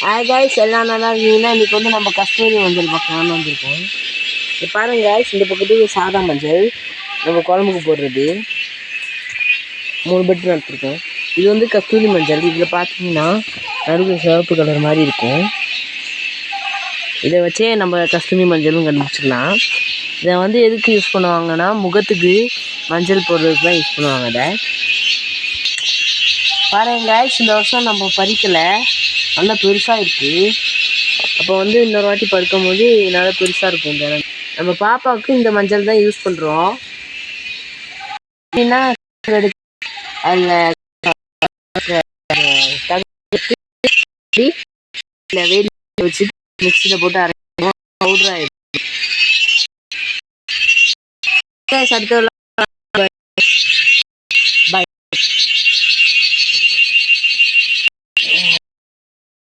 Hi guys எல்லாம் நல்லா இருக்கீங்கன்னா இன்றைக்கி வந்து நம்ம கஸ்தூரி மஞ்சள் பக்கம் வந்திருக்கோம். இப்போ பாருங்க காய்ஸ் இந்த பக்கத்துக்கு சாதா மஞ்சள். நம்ம குழம்புக்கு போடுறது. மூணு பெட்டு நடத்திருக்கோம் இது வந்து கஸ்தூரி மஞ்சள். இதில் பார்த்தீங்கன்னா நடுவில் சிவப்பு கலர் மாதிரி இருக்கும். இதை வச்சே நம்ம கஸ்தூரி மஞ்சளும் கண்டுபிடிச்சிக்கலாம். இதை வந்து எதுக்கு யூஸ் பண்ணுவாங்கன்னா முகத்துக்கு மஞ்சள் போடுறதுக்கு தான் யூஸ் பண்ணுவாங்க இதை. பாருங்க இந்த வருஷம் நம்ம பறிக்கலை. நல்லா பெருசாக இருக்குது அப்போ வந்து இன்னொரு வாட்டி படுக்கும் போது நல்லா பெருசாக இருக்கும் இந்த நம்ம பாப்பாவுக்கு இந்த மஞ்சள் தான் யூஸ் பண்ணுறோம் எப்படின்னா அதில் வேலி வச்சு மிக்சியில் போட்டு அரைக்கணும் பவுடர் ஆகிடும் அடுத்த